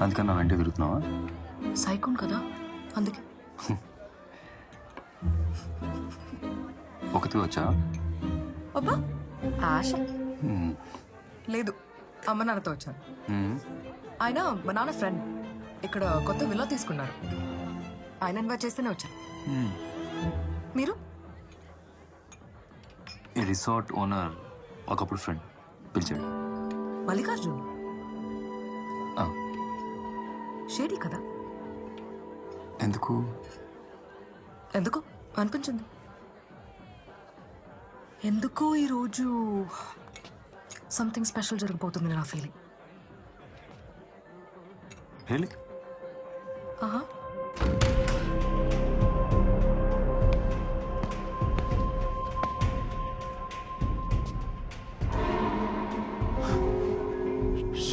అందుకని నా వెంట తిరుగుతున్నావా? సైకోన్ కదా అందుకే. ఒకటి వచ్చా? అబ్బా ఆశ. లేదు అమ్మ నాన్నతో వచ్చాను. ఆయన మా నాన్న ఫ్రెండ్ ఇక్కడ కొత్త విల్లా తీసుకున్నారు. ఆయన ఇన్వైట్ చేస్తేనే వచ్చాను. మీరు? ఈ రిసార్ట్ ఓనర్ ఒకప్పుడు ఫ్రెండ్ పిలిచాడు. మల్లికార్జున్? ఆ, షేడీ కదా? ఎందుకు? ఎందుకు? అనిపించింది. ఎందుకో ఈరోజు సంథింగ్ స్పెషల్ జరిగిపోతుంది నా ఫీలింగ్ ఆహా.